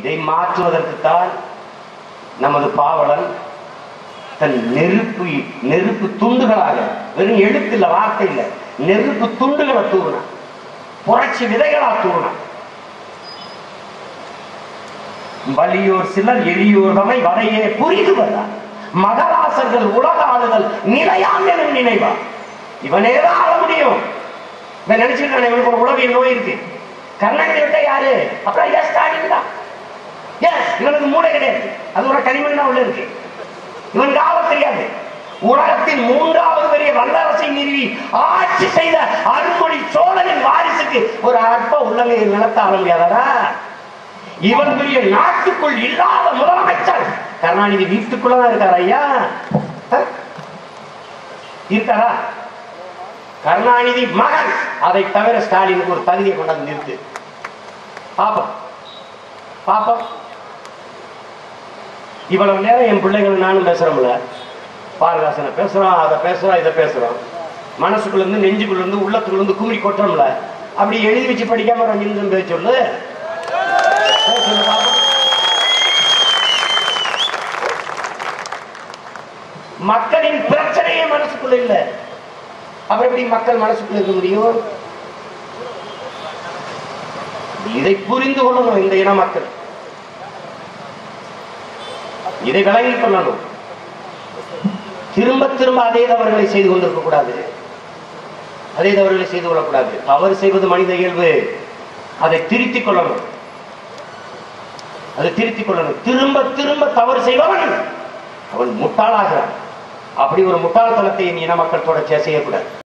இதை மாற்றுவதற்குத்தான் நமது பாவலன் தன் நெருப்பு நெருப்பு துண்டுகளாக வெறும் எழுத்து இல்லை வார்த்தை இல்லை நெருப்பு துண்டுகளை தூவினான். புரட்சி விதைகளா தூவினான். வலியோர் சிலர் எளியோர் தமை வரையே புரிதுவதார் மகராசர்கள் உலக ஆளுதல் நிலையாம் எனும் நினைவா இவனேதான் ஆள முடியும். இவன் நினைச்சுக்கிட்டான் இவனுக்கு ஒரு உளவியல் நோய் இருக்கு. கருணாநிதி விட்ட யாரு? அப்புறம் ஐயா ஸ்டாலின் தான் ஏன் இவனுக்கு மூளை கிடையாது. அது ஒரு கனிமன் உள்ள இருக்கு. இவனுக்கு ஆள தெரியாது. உலகத்தின் மூன்றாவது பெரிய வல்லரசை நிறுவி ஆட்சி செய்த அருண்மொழி சோழனின் வாரிசுக்கு ஒரு அற்ப உள்ளங்கை நிலத்த ஆரம்பியாதடா இவன் பெரிய நாட்டுக்குள் இல்லாத முதலமைச்சர் கருணாநிதி வீட்டுக்குள்ளதான் இருக்கார் ஐயா. இருக்காரா? கருணாநிதி மகன். அதை தவிர ஸ்டாலினுக்கு ஒரு தகுதியை கொண்டாந்து நிறுத்து. பாப்போம். பாப்போம். இவ்வளவு நேரம் என் பிள்ளைகள் நானும் பேசுறோம்ல. பாரதாசனை பேசுறோம் அதை பேசுறோம் இதை பேசுறோம் மனசுக்குள்ள இருந்து நெஞ்சுக்குள்ள இருந்து உள்ளத்துக்குள்ள இருந்து குமரி கொட்டுறோம்ல. அப்படி எழுதி வச்சு படிக்காம ரஞ்சிந்தன் பேச சொல்லு. பேச சொல்லு மக்களின் பிரச்சனையே மனசுக்குள்ள இல்ல. அப்புறம் எப்படி மக்கள் மனசுக்குள்ள இருக்க முடியும்? இதை புரிந்து கொள்ளணும் இந்த இன மக்கள். இதை விளங்கிக் கொள்ளணும் திரும்ப திரும்ப அதே தவறுகளை செய்து கொண்டிருக்க கூடாது. அதே தவறுகளை செய்து கொள்ளக்கூடாது. தவறு செய்வது மனித இயல்பு. அதை திருத்திக் கொள்ளணும். அதை திருத்திக் கொள்ளணும். திரும்ப திரும்ப தவறு செய்பவன் அவன் முட்டாளாகிறான். அப்படி ஒரு முட்டாள்தனத்தை என் இன மக்கள் தொடர்ச்சியாக செய்யக்கூடாது.